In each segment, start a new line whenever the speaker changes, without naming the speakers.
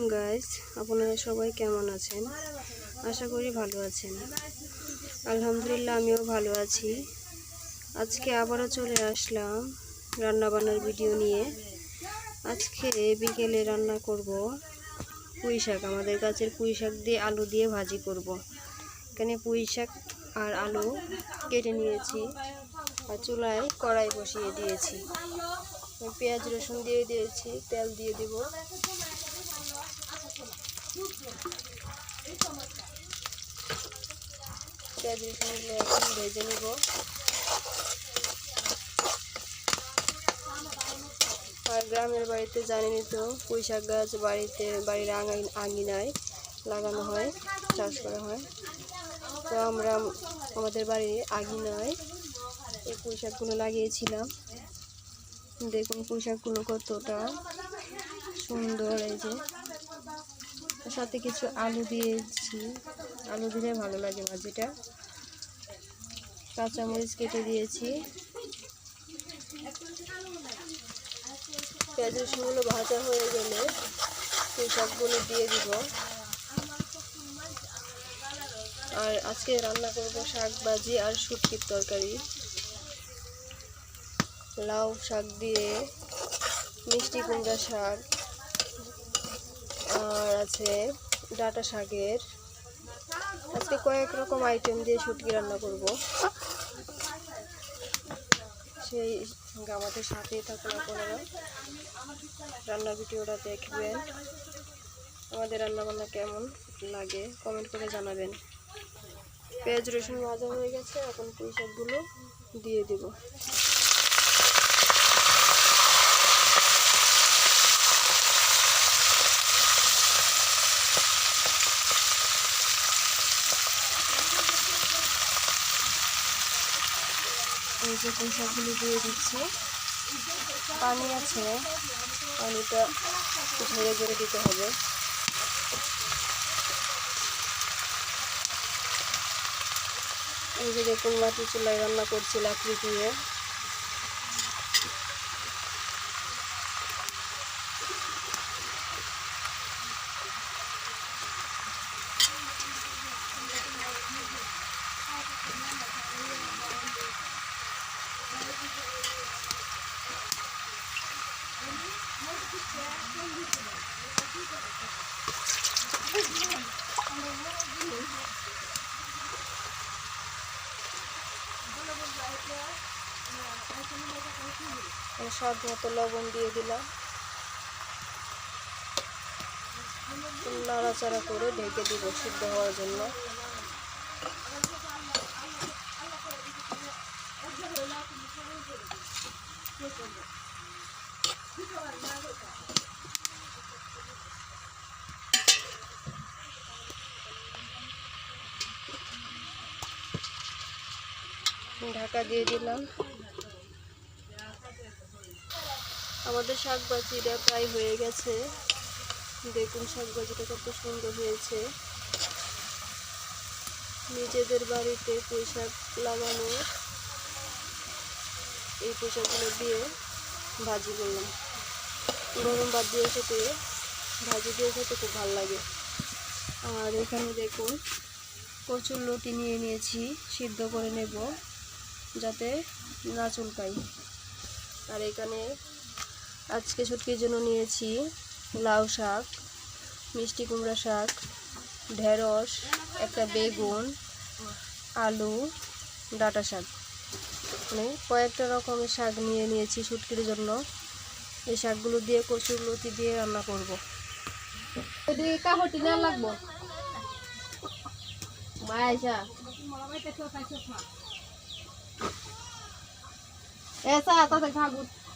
আলাইকুম গাইস আপনারা সবাই কেমন আছেন? আশা করি ভালো আছেন। আলহামদুলিল্লাহ, আমিও ভালো আছি। আজকে আবারও চলে আসলাম রান্না বান্নার ভিডিও নিয়ে। আজকে বিকেলে রান্না করব পুঁই শাক। আমাদের গাছের পুঁই শাক দিয়ে আলু দিয়ে ভাজি করব। এখানে পুঁই শাক আর আলু কেটে নিয়েছি আর চুলায় কড়াই বসিয়ে দিয়েছি। পেঁয়াজ রসুন দিয়ে দিয়েছি, তেল দিয়ে দিব। ভেজে নিব আর গ্রামের বাড়িতে জানেনই তো পুঁই শাক গাছ বাড়িতে, বাড়ির আঙিনায় লাগানো হয়, চাষ করা হয়। তো আমরা আমাদের বাড়ির আঙিনায় এই পুঁই শাকগুলো লাগিয়েছিলাম। দেখুন পুঁই শাকগুলো কতটা সুন্দর এই যে। সাথে কিছু আলু দিয়েছি। আলু দিলে ভালো লাগে ভাজিটা। কাঁচামরিচ কেটে দিয়েছি। পেঁয়াজ রসুনগুলো ভাজা হয়ে গেলে সেই শাকগুলো দিয়ে দিব। আর আজকে রান্না করব শাক ভাজি আর শুটকির তরকারি। লাউ শাক দিয়ে মিষ্টি কুমড়া শাক। আর আছে ডাটা শাকের। আজকে কয়েক রকম আইটেম দিয়ে শুটকি রান্না করব। সেই আমাদের সাথেই থাকুন আপনারা। রান্নার ভিডিওটা দেখবেন। আমাদের রান্নাবান্না কেমন লাগে কমেন্ট করে জানাবেন। পেঁয়াজ রসুন ভাজা হয়ে গেছে, এখন পুঁই শাকগুলো দিয়ে দেবো। যে পোশাকগুলো দিয়ে দিচ্ছি। পানি আছে। পানিটা ঝেড়ে ঝেড়ে দিতে হবে। এই যে দেখুন মাটি চুলায় রান্না করছি লাকড়ি দিয়ে। স্বাদ মতো লবণ দিয়ে দিলাম। নাড়াচাড়া করে ঢেকে দিব সিদ্ধ হওয়ার জন্য। ঢাকা দিয়ে দিলাম। আমাদের শাক ভাজিটা প্রায় হয়ে গেছে। দেখুন শাক ভাজিটা কত সুন্দর হয়েছে। নিজেদের বাড়িতে পুঁই শাক লাগানো, এই পুঁই শাকগুলো দিয়ে ভাজি করলাম। গরম ভাত দিয়ে খেতে, ভাজি দিয়ে খেতে খুব ভালো লাগে। আর এখানে দেখুন, কচুর লতি নিয়ে নিয়েছি, সিদ্ধ করে নেব, যাতে না চুলকাই আর এখানে আজকে ছুটকির জন্য নিয়েছি লাউ শাক, মিষ্টি কুমড়া শাক, ঢেঁড়স, একটা বেগুন, আলু, ডাটা শাক। মানে কয়েকটা রকমের শাক নিয়ে নিয়েছি শুটকির জন্য। এই শাকগুলো দিয়ে কচুর লতি দিয়ে রান্না করব। না লাগবো? মায়াইসা এসা তাতে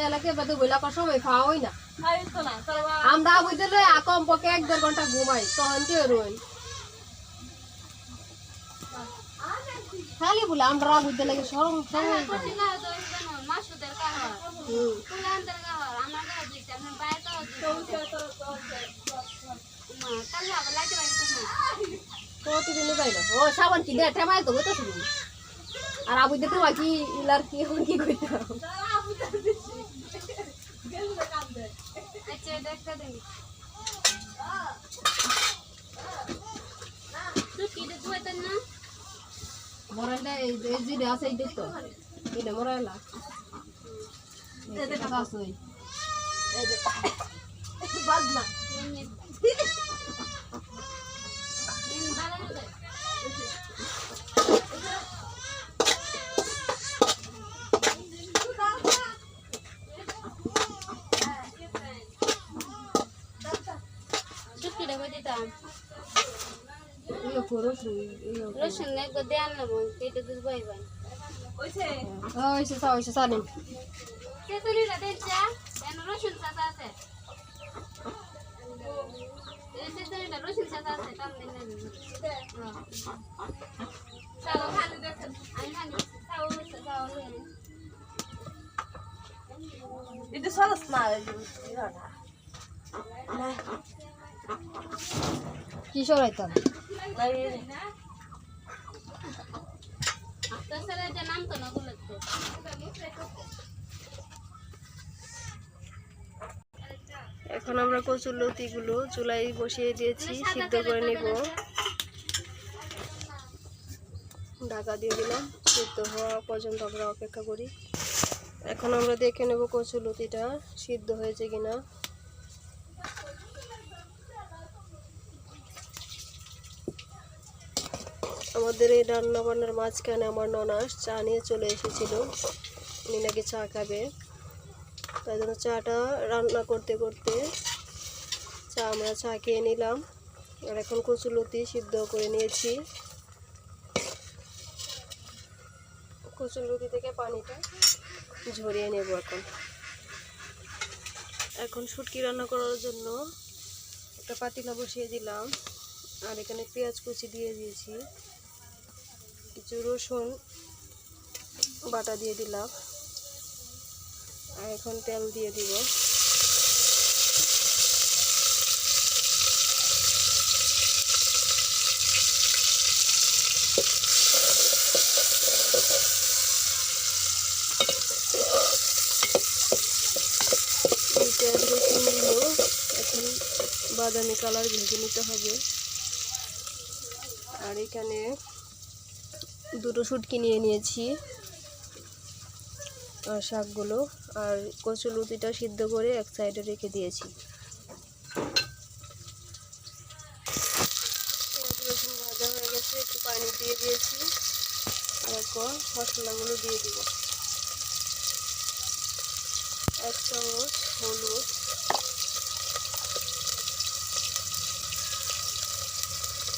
এলাকায় বাদে বইলা কর সময় খাওয়া হয় না আমরা বুঝতে লই কম পক্ষে এক দেড় ঘণ্টা ঘুমাই তখন কি রই খালি বলে আমরা বুঝতে লাগে সরম সময় হুম। প্রতিদিনই পাই না ও সাবান কিনে ঠেমাই তো বইতে শুনি আর আবু দেখতে বাকি ইলার কি এখন কি কইতাম মরাইলা এই এই যে আছে এই তো। এটা মরাইলা এটা আছে বাজনা ইয়ে করো ইয়ে
রসুন দেন না কেটে দুধ বাইবাই
ওইসে সা ওইসে সানি
তেতুলিটা দেখছা কেন রসুন চাচা আছে রসুন চাচা আছে কাম দিন না চাও খালি দেখেন আমি খালি
কি সরাইতাম
এখন আমরা কচুর লতিগুলো চুলায় বসিয়ে দিয়েছি সিদ্ধ করে নিব। ঢাকা দিয়ে দিলাম সিদ্ধ হওয়া পর্যন্ত আমরা অপেক্ষা করি। এখন আমরা দেখে নেব কচুর লতিটা সিদ্ধ হয়েছে কিনা। আমাদের এই রান্না বান্নার মাঝখানে আমার ননাস চা নিয়ে চলে এসেছিল। উনি নাকি চা খাবে। তাই জন্য চাটা রান্না করতে করতে চা আমরা চা খেয়ে নিলাম। আর এখন কচুলতি সিদ্ধ করে নিয়েছি। কচুলতি থেকে পানিটা ঝরিয়ে নেব এখন। এখন শুটকি রান্না করার জন্য একটা পাতিলা বসিয়ে দিলাম। আর এখানে পেঁয়াজ কুচি দিয়ে দিয়েছি। রসুন বাটা দিয়ে দিলাম। আর এখন তেল দিয়ে দিব। বাদামি কালার ভেজে নিতে হবে। আর এখানে দুটো শুটকি নিয়ে নিয়েছি আর শাকগুলো আর কচু লুতিটা সিদ্ধ করে এক সাইডে রেখে দিয়েছি। রসুন ভাজা হয়ে গেছে, একটু পানি দিয়ে দিয়েছি আর এখন মশলাগুলো দিয়ে দিব। এক চামচ হলুদ।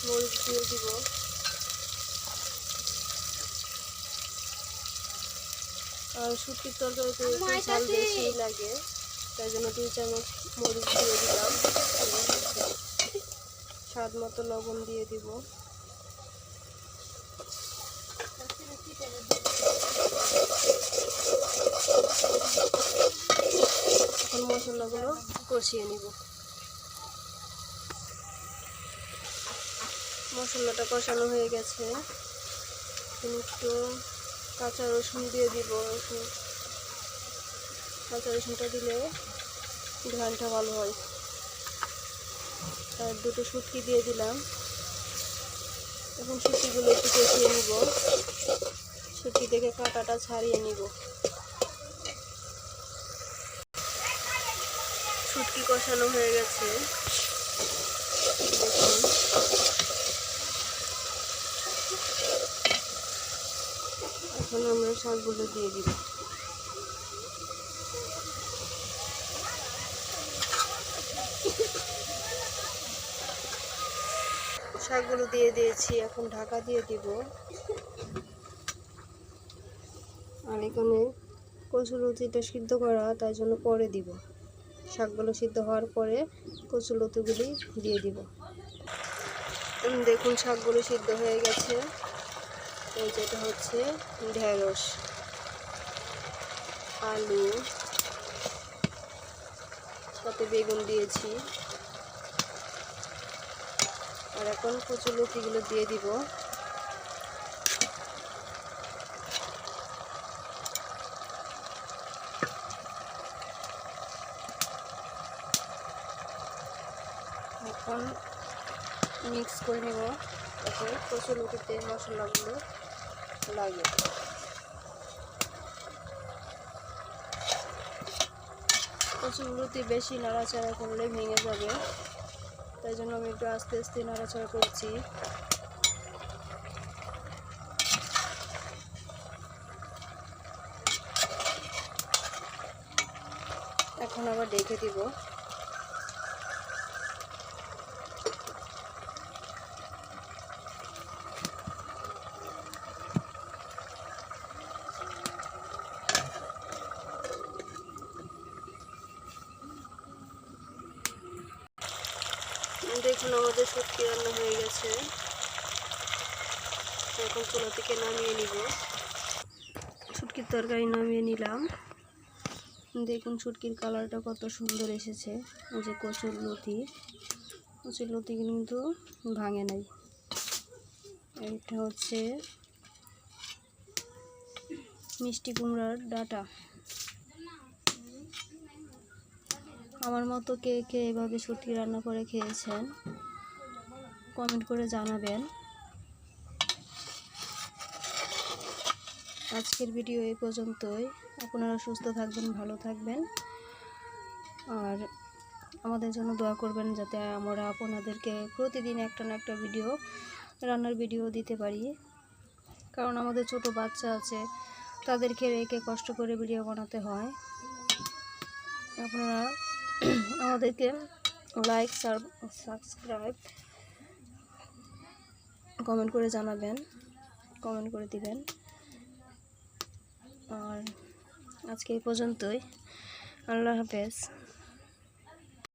মরিচ দিয়ে দিব। শুটকির তরকারিতে একটু ঝাল বেশি লাগে তাই জন্য দুই চামচ মরিচ দিয়ে দিলাম। স্বাদ মতো লবণ দিয়ে দিব। এখন মশলাগুলো কষিয়ে নিব। মশলাটা কষানো হয়ে গেছে। একটু কাঁচা রসুন দিয়ে দিব, রসুন। কাঁচা রসুনটা দিলে ঘ্রানটা ভালো হয়। আর দুটো শুটকি দিয়ে দিলাম। এখন শুটকিগুলো একটু কষিয়ে নিব। শুটকি থেকে কাঁটাটা ছাড়িয়ে নিব। শুটকি কষানো হয়ে গেছে দেখুন এখন আমরা শাকগুলো দিয়ে দিব। শাকগুলো দিয়ে দিয়েছি, এখন ঢাকা দিয়ে দিব। আর এখানে কচুর লতিটা সিদ্ধ করা তাই জন্য পরে দিব। শাকগুলো সিদ্ধ হওয়ার পরে কচুর লতিগুলি দিয়ে দিব। দেখুন, শাকগুলো সিদ্ধ হয়ে গেছে। এই যেটা হচ্ছে ঢেঁড়স, আলু, সাথে বেগুন দিয়েছি। আর এখন কচু লতিগুলো দিয়ে দিব। এখন মিক্স করে নেব। তারপরে কচুর লতিতে মশলাগুলো। লাগিয়ে দেবো কচুরগুলোতে বেশি নাড়াচাড়া করলে ভেঙে যাবে। তাই জন্য আমি একটু আস্তে আস্তে নাড়াচাড়া করছি। এখন আবার ডেকে দিব। আমাদের রান্না হয়ে গেছে। এখন চুলা থেকে নামিয়ে নিব। শুটকির তরকারি নামিয়ে নিলাম। দেখুন শুটকির কালারটা কত সুন্দর এসেছে। এই যে কচুর লতি। কচুর লতি কিন্তু ভাঙে নাই। এটা হচ্ছে মিষ্টি কুমড়ার ডাটা। আমার মতো কে কে এভাবে শুটকি রান্না করে খেয়েছেন? কমেন্ট করে জানাবেন। আজকের ভিডিও এই পর্যন্তই। আপনারা সুস্থ থাকবেন, ভালো থাকবেন। আর আমাদের জন্য দোয়া করবেন যাতে আমরা আপনাদেরকে প্রতিদিন একটা না একটা ভিডিও, রান্নার ভিডিও দিতে পারি। কারণ আমাদের ছোট বাচ্চা আছে, তাদেরকে রেখে কষ্ট করে ভিডিও বানাতে হয়। আপনারা আমাদেরকে লাইক সাবস্ক্রাইব কমেন্ট করে জানাবেন কমেন্ট করে দিবেন। আর আজকে এই পর্যন্তই। আল্লাহ হাফেজ।